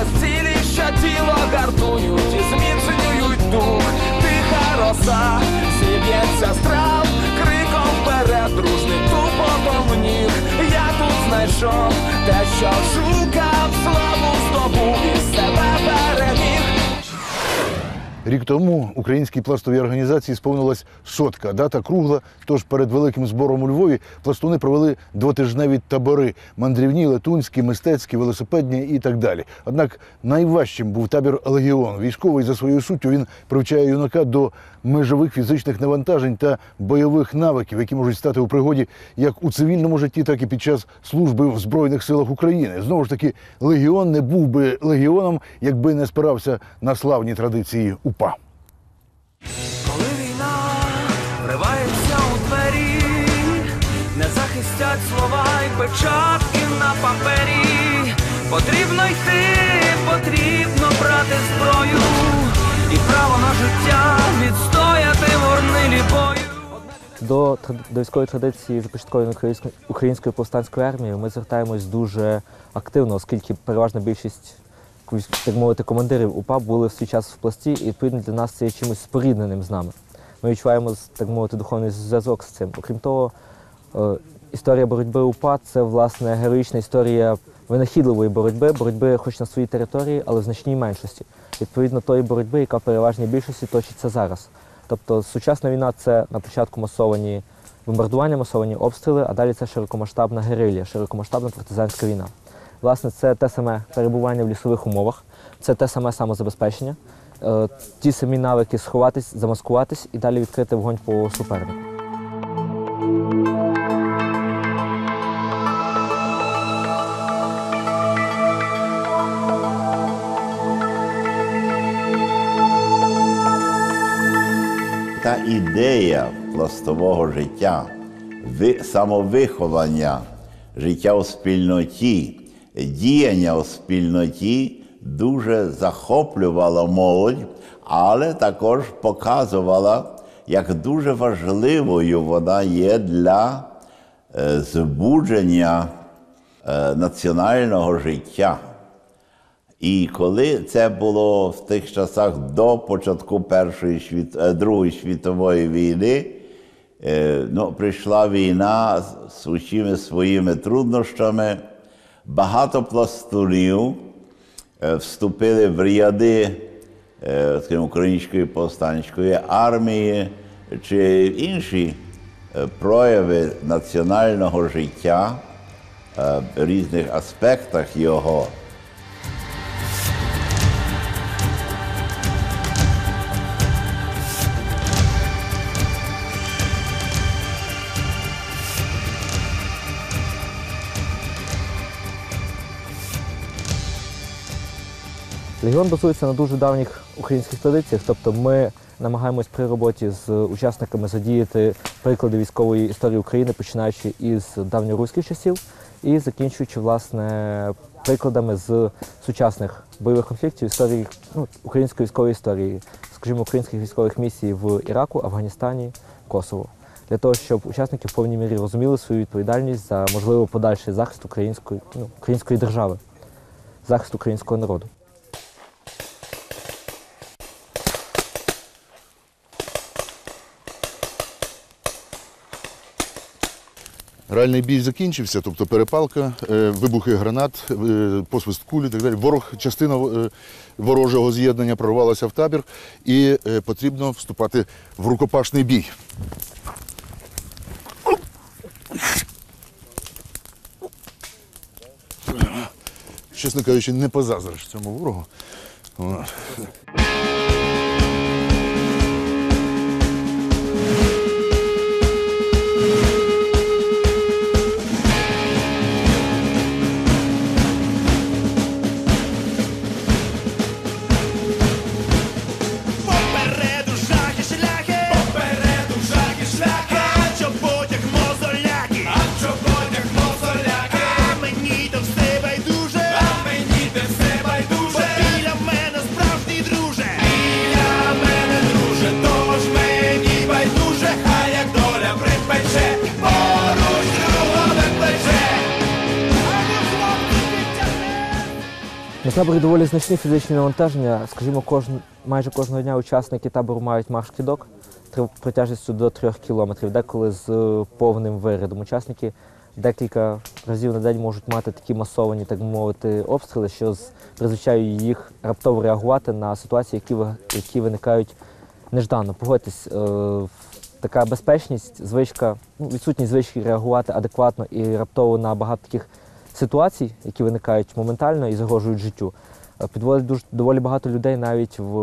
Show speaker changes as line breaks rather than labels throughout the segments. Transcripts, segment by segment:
через цілі, тіло гартують і зміцнюють дух. Тиха роса, зіб'ється страв, криком вперед, дружним тупотом ніг. Я тут знайшов те, що шукав, славу здобув
Рік тому українській пластовій організації сповнилась сотка. Дата кругла. Тож перед великим збором у Львові пластуни провели двотижневі табори: мандрівні, летунські, мистецькі, велосипедні і так далі. Однак найважчим був табір Легіон. Військовий за своєю суттю він привчає юнака до межових фізичних навантажень та бойових навиків, які можуть стати у пригоді як у цивільному житті, так і під час служби в збройних силах України. Знову ж таки, легіон не був би легіоном, якби не спирався на славні традиції УПА.
Коли війна вривається у двері, не захистять слова й печатки на папері. Потрібно йти, потрібно брати зброю і право на життя відстояти в горнилі бою.
До, до військової традиції започаткованої української, української повстанської армії ми звертаємось дуже активно, оскільки переважна більшість так мовити, командирів УПА були в свій час в пласті, і відповідно для нас це є чимось спорідненим з нами. Ми відчуваємо так мовити духовний зв'язок з цим. Окрім того, е, історія боротьби УПА це власне героїчна історія винахідливої боротьби, боротьби хоч на своїй території, але в значній меншості. Відповідно тої боротьби, яка переважній більшості точиться зараз. Тобто сучасна війна це на початку масовані бомбардування, масовані обстріли, а далі це широкомасштабна герилля, широкомасштабна партизанська війна. Власне, це те саме перебування в лісових умовах, це те саме самозабезпечення, е, ті самі навики сховатись, замаскуватись і далі відкрити вогонь по супернику.
Ідея пластового життя, самовиховання, життя у спільноті, діяння у спільноті дуже захоплювала молодь, але також показувала, як дуже важливою вона є для е, збудження е, національного життя. І коли це було в тих часах до початку Першої світ... е, Другої світової війни, е, ну, прийшла війна з- усіми своїми труднощами, багато пластунів е, вступили в ряди скажімо, української повстанської армії чи інші прояви національного життя в різних аспектах його.
Легіон базується на дуже давніх українських традиціях, тобто ми намагаємось при роботі з учасниками задіяти приклади військової історії України, починаючи із давньоруських часів і закінчуючи власне прикладами з сучасних бойових конфліктів історії ну, української військової історії, скажімо, українських військових місій в Іраку, Афганістані, Косово. Для того, щоб учасники в повній мірі розуміли свою відповідальність за можливо подальший захист української, ну, української держави, захист українського народу.
Реальний бій закінчився, тобто перепалка, е, вибухи гранат, е, посвист кулі так далі. Ворог, частина е, ворожого з'єднання прорвалася в табір і потрібно вступати в рукопашний бій. Чесно кажучи, не позаздриш цьому ворогу.
Таборі доволі значні фізичні навантаження. Скажімо, кожн, майже кожного дня учасники табору мають марш-кидок протяжністю до 3 кілометрів, деколи з е, повним вирядом. Учасники декілька разів на день можуть мати такі масовані, так мовити, обстріли, що з- їх раптово реагувати на ситуації, які, які виникають неждано. Погодьтесь, е, така безпечність, звичка, ну, відсутність звички реагувати адекватно і раптово на багато таких ситуацій, які виникають моментально і загрожують життю, е, підводить дуже доволі багато людей навіть в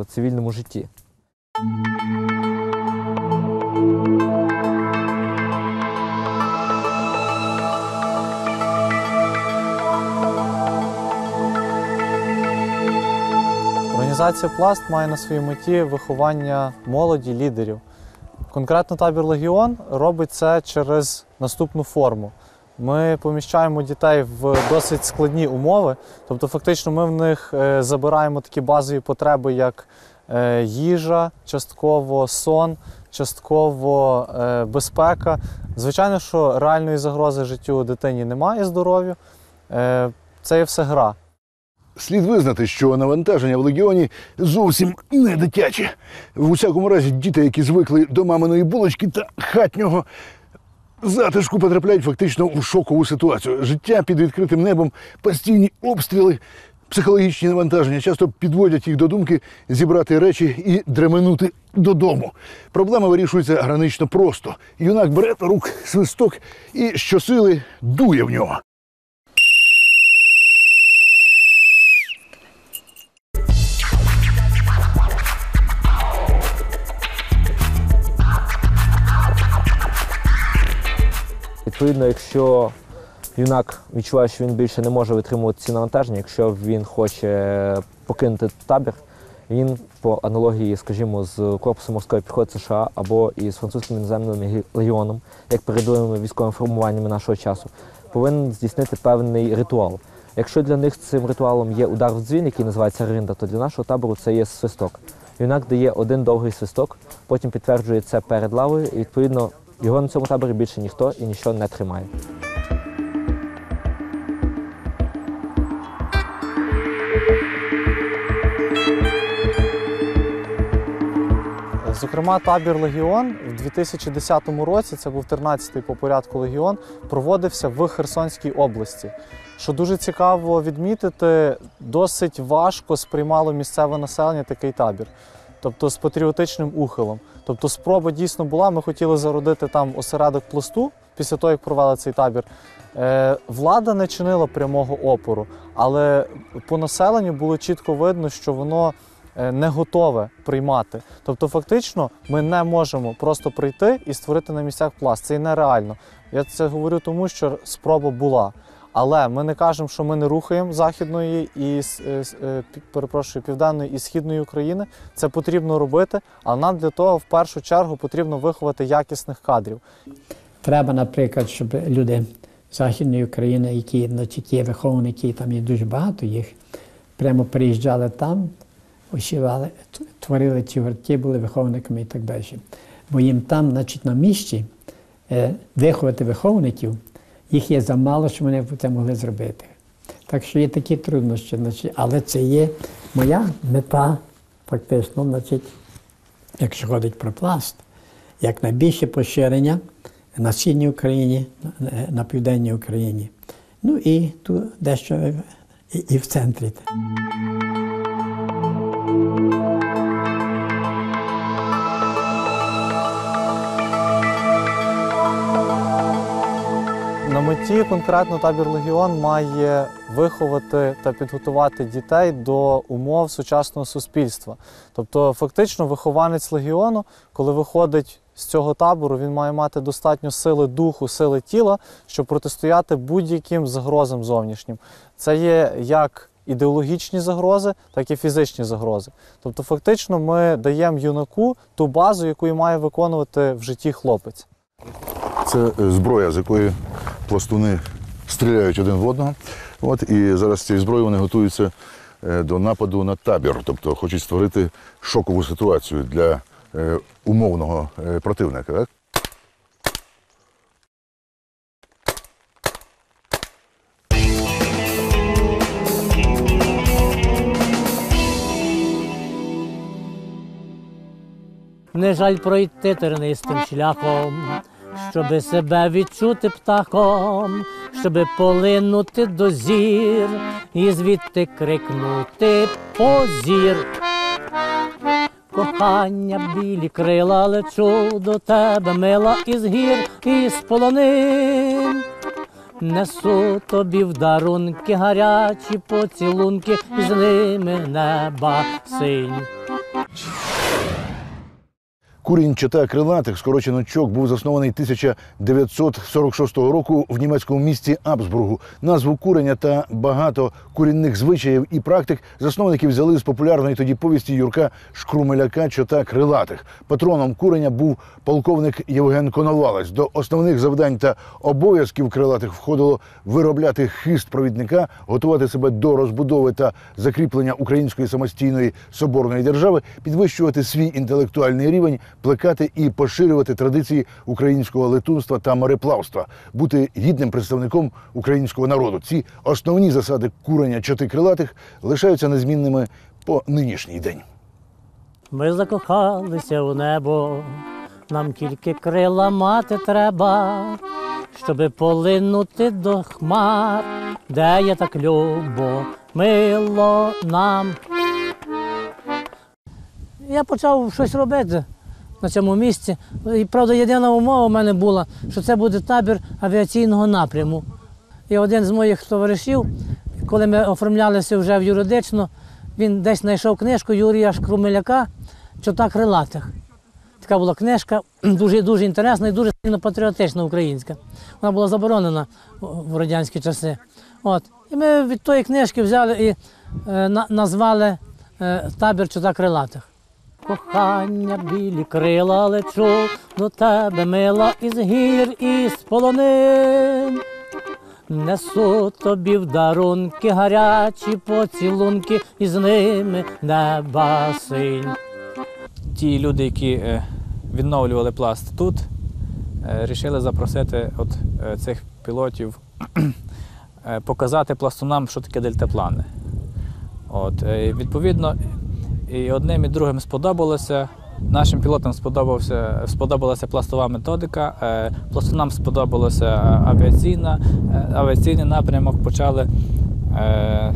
е, цивільному житті.
Організація Пласт має на своїй меті виховання молоді, лідерів. Конкретно табір Легіон робить це через наступну форму. Ми поміщаємо дітей в досить складні умови, тобто, фактично, ми в них е, забираємо такі базові потреби, як е, їжа, частково сон, частково е, безпека. Звичайно, що реальної загрози життю дитині немає здоров'ю. Це є все гра.
Слід визнати, що навантаження в легіоні зовсім не дитяче. В усякому разі, діти, які звикли до маминої булочки та хатнього затишку, потрапляють фактично у шокову ситуацію. Життя під відкритим небом, постійні обстріли, психологічні навантаження часто підводять їх до думки зібрати речі і дременути додому. Проблема вирішується гранично просто. Юнак бере рук свисток і щосили дує в нього.
Відповідно, якщо юнак відчуває, що він більше не може витримувати ці навантаження, якщо він хоче покинути табір, він по аналогії, скажімо, з корпусом морської піхоти США або із французьким іноземним легіоном, як передовими військовими формуваннями нашого часу, повинен здійснити певний ритуал. Якщо для них цим ритуалом є удар в дзвін, який називається ринда, то для нашого табору це є свисток. Юнак дає один довгий свисток, потім підтверджує це перед лавою, і відповідно його на цьому таборі більше ніхто і ніщо не тримає.
Зокрема, табір Легіон в 2010 році, це був 13-й по порядку легіон, проводився в Херсонській області. Що дуже цікаво відмітити, досить важко сприймало місцеве населення такий табір, тобто з патріотичним ухилом. Тобто, спроба дійсно була. Ми хотіли зародити там осередок пласту після того, як провели цей табір. Е, влада не чинила прямого опору, але по населенню було чітко видно, що воно е, не готове приймати. Тобто, фактично, ми не можемо просто прийти і створити на місцях пласт. Це і нереально. Я це говорю тому, що спроба була. Але ми не кажемо, що ми не рухаємо західної і е, е, перепрошую, південної і східної України. Це потрібно робити, але нам для того в першу чергу потрібно виховати якісних кадрів.
Треба, наприклад, щоб люди Західної України, які значить, є виховники, там є дуже багато їх, прямо приїжджали там, осівали, творили ці гуртки, були виховниками і так далі. Бо їм там, значить, на місці е, виховати виховників, їх є замало, що вони це могли зробити. Так що є такі труднощі, значить, але це є моя мета, фактично, значить, якщо ходить про пласт, як найбільше поширення на східній Україні, на- південній Україні. Ну і тут дещо і в центрі.
Меті конкретно табір Легіон має виховати та підготувати дітей до умов сучасного суспільства. Тобто, фактично, вихованець легіону, коли виходить з цього табору, він має мати достатньо сили духу, сили тіла, щоб протистояти будь-яким загрозам зовнішнім. Це є як ідеологічні загрози, так і фізичні загрози. Тобто, фактично, ми даємо юнаку ту базу, яку і має виконувати в житті хлопець.
Це е, зброя, з якої пластуни стріляють один в одного. От, І зараз цією зброєю вони готуються е, до нападу на табір, тобто хочуть створити шокову ситуацію для е, умовного е, противника. Так?
Не жаль пройти тернистим шляхом, щоби себе відчути птахом, щоби полинути до зір і звідти крикнути позір. Кохання білі крила лечу до тебе, мила із гір і з полонин. Несу тобі в дарунки гарячі поцілунки, і з ними неба синь.
Курінь чота крилатих, скорочено чок, був заснований 1946 року в німецькому місті Абсбургу. Назву куреня та багато курінних звичаїв і практик засновники взяли з популярної тоді повісті Юрка Шкрумеляка Чота крилатих. Патроном куреня був полковник Євген Коновалець. До основних завдань та обов'язків крилатих входило виробляти хист провідника, готувати себе до розбудови та закріплення української самостійної соборної держави, підвищувати свій інтелектуальний рівень, плекати і поширювати традиції українського летунства та мореплавства, бути гідним представником українського народу. Ці основні засади курення чоти крилатих лишаються незмінними по нинішній день.
Ми закохалися у небо, нам тільки крила мати треба, щоби полинути до хмар, де є так любо, мило нам. Я почав щось робити на цьому місці. І правда, єдина умова в мене була, що це буде табір авіаційного напряму. І один з моїх товаришів, коли ми оформлялися вже в юридично, він десь знайшов книжку Юрія Шкрумеляка Чота крилатих. Така була книжка, дуже дуже інтересна і дуже сильно патріотична українська. Вона була заборонена в радянські часи. От. І ми від тої книжки взяли і е, назвали е, табір Чота крилатих. Кохання білі крила лечу до тебе, мила із гір і з полонин. Несу тобі в дарунки гарячі поцілунки, і з ними неба синь.
ті люди, які е, відновлювали пласт тут, е, рішили запросити от е, цих пілотів показати пластунам, що таке дельтаплани. От, відповідно, і одним і другим сподобалося. Нашим пілотам сподобався, сподобалася пластова методика, е, пластунам сподобалося авіаційна, е, авіаційний напрямок, почали е,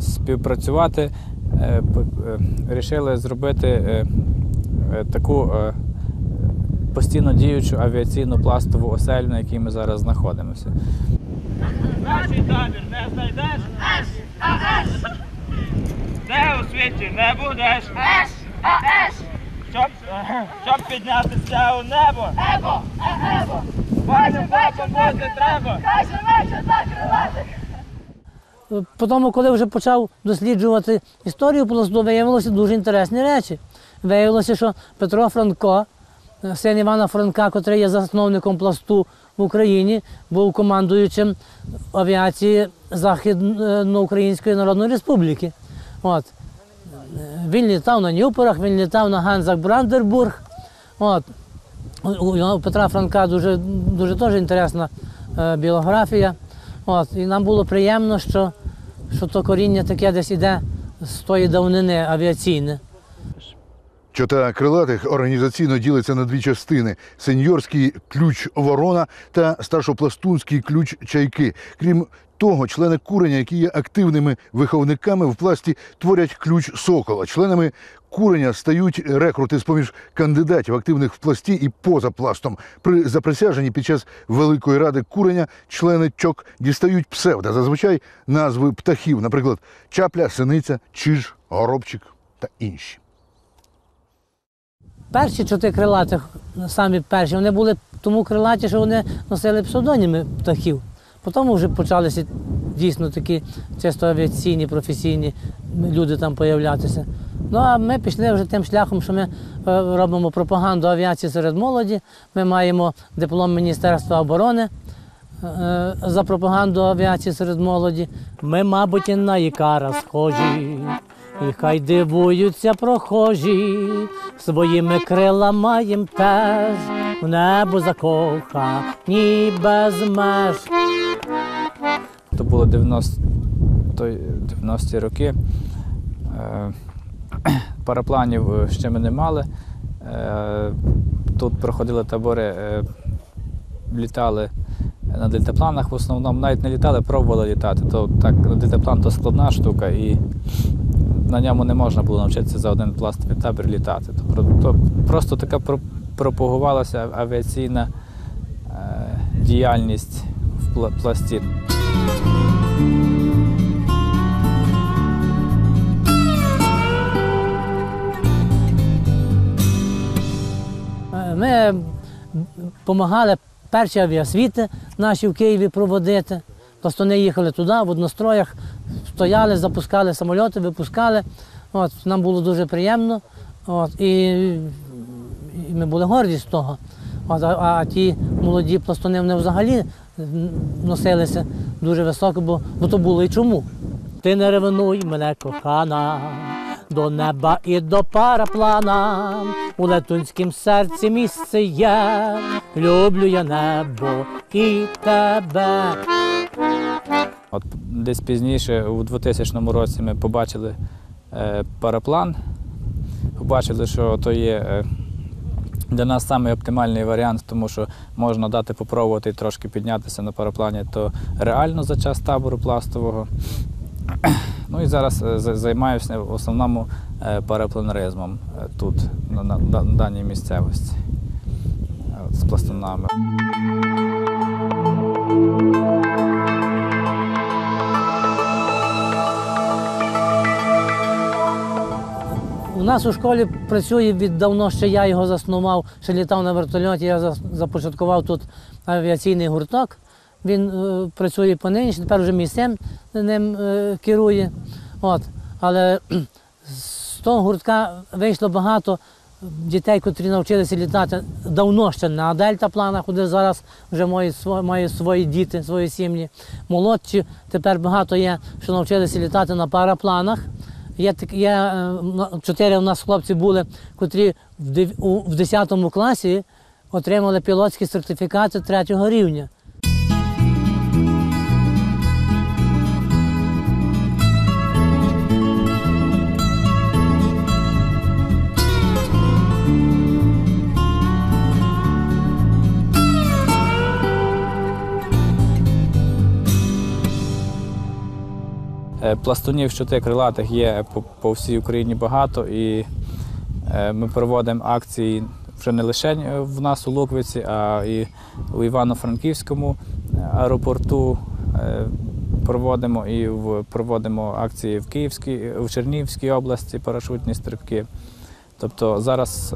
співпрацювати, рішили зробити таку постійно діючу авіаційну пластову оселю, на якій ми зараз знаходимося.
Нашій табір не знайдеш? Де у світі не будеш? Еш, а еш. Щоб, щоб піднятися у небо. Небо, небо. Вашим бачом бути треба.
Потім, коли вже почав досліджувати історію пласту, виявилося дуже інтересні речі. Виявилося, що Петро Франко, е, син Івана Франка, який є засновником пласту в Україні, був командуючим авіації Західноукраїнської Народної Республіки. От. Він літав на Нюпорах, він літав на Ганзак Брандербург. От. У Петра Франка дуже, дуже теж інтересна е, біографія. От. І нам було приємно, що, що то коріння таке десь іде з тої давнини авіаційне.
Чота крилатих організаційно ділиться на дві частини: сеньорський ключ ворона та старшопластунський ключ чайки. Крім того, члени куреня, які є активними виховниками в пласті, творять ключ сокола. Членами куреня стають рекрути з-поміж кандидатів, активних в пласті і поза пластом. При заприсяженні під час Великої ради куреня члени чок дістають псевда, зазвичай назви птахів, наприклад, чапля, синиця, чиж, горобчик та інші.
Перші чоти крилатих, самі перші, вони були тому крилаті, що вони носили псевдоніми птахів. Потім вже почалися дійсно такі чисто авіаційні, професійні люди там появлятися. Ну а ми пішли вже тим шляхом, що ми е, робимо пропаганду авіації серед молоді. Ми маємо диплом Міністерства оборони е, за пропаганду авіації серед молоді. Ми, мабуть, на Ікара схожі. І хай дивуються прохожі, своїми крилами маєм теж в небо закохані без меж.
То було 90 90-ті роки. Е, Парапланів ще ми не мали. Е, Тут проходили табори, е, літали на дельтапланах в основному, навіть не літали, пробували літати. То так, дельтаплан то складна штука, і на ньому не можна було навчитися за один пластовий табір літати. То, то просто така пропагувалася авіаційна е, діяльність в пла- пласті.
Е, Ми допомагали перші авіасвіти наші в Києві проводити. Пластуни їхали туди, в одностроях, стояли, запускали самольоти, випускали. От, нам було дуже приємно. От, і, і ми були горді з того. От, а, а ті молоді пластуни вони взагалі носилися дуже високо, бо, бо то було і чому. Ти не ревнуй мене, кохана, до неба і до параплана. У летунськім серці місце є. Люблю я небо і тебе.
От десь пізніше, у 2000 році, ми побачили е, параплан, побачили, що то є е, для нас самий оптимальний варіант, тому що можна дати попробувати трошки піднятися на параплані, то реально за час табору пластового. Ну і зараз е, займаюся в основному парапланеризмом тут, на, даній місцевості з пластунами.
Нас у школі працює віддавно, ще я його заснував, ще літав на вертольоті, я започаткував тут авіаційний гурток. Він е, працює по нині, тепер вже син ним е, керує. От. Але з того гуртка вийшло багато дітей, котрі навчилися літати давно ще на дельтапланах, куди зараз вже мають, мають свої діти, свої сім'ї. Молодші тепер багато є, що навчилися літати на парапланах. Є, так- є е, чотири у нас хлопці були, котрі в 10 класі отримали пілотські сертифікати третього рівня.
Е, Пластунів крилатих є по, по всій Україні багато, і е, ми проводимо акції вже не лише е, в нас у Луковиці, а і у Івано-Франківському аеропорту. Проводимо і в проводимо акції в Київській, в Чернігівській області, парашутні стрибки. Тобто зараз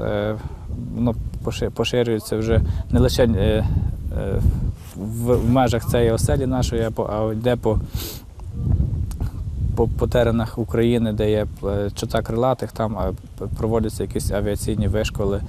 воно поши- поширюється вже не лише в межах цієї оселі нашої, а йде по по, по теренах України, де є е, чота крилатих, там е, проводяться якісь авіаційні вишколи.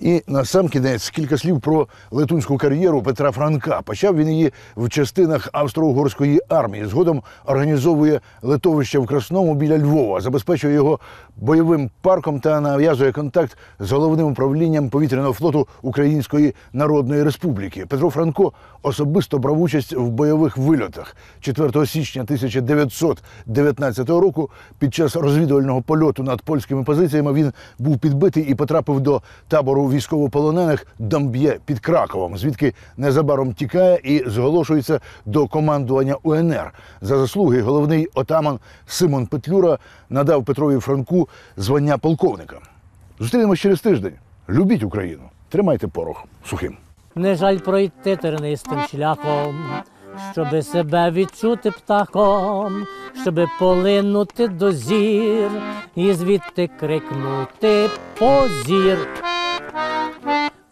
І на сам кінець кілька слів про летунську кар'єру Петра Франка. Почав він її в частинах австро-угорської армії. Згодом організовує летовище в Красному біля Львова, забезпечує його бойовим парком та нав'язує контакт з головним управлінням повітряного флоту Української Народної Республіки. Петро Франко особисто брав участь в бойових вильотах 4 січня 1919 року. Під час розвідувального польоту над польськими позиціями він був підбитий і потрапив до табору військовополонених Домб'є під Краковом, звідки незабаром тікає і зголошується до командування УНР. За заслуги головний отаман Симон Петлюра надав Петрові Франку звання полковника. Зустрінемось через тиждень. Любіть Україну, тримайте порох сухим.
Не жаль пройти тернистим шляхом, щоби себе відчути птахом, щоби полинути до зір і звідти крикнути позір.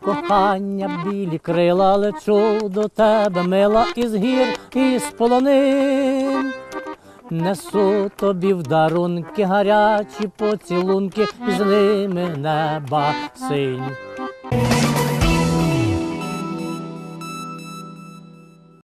Кохання білі крила лечу до тебе, мила із гір і з полонин. Несу тобі в дарунки гарячі поцілунки, і з ними неба синь.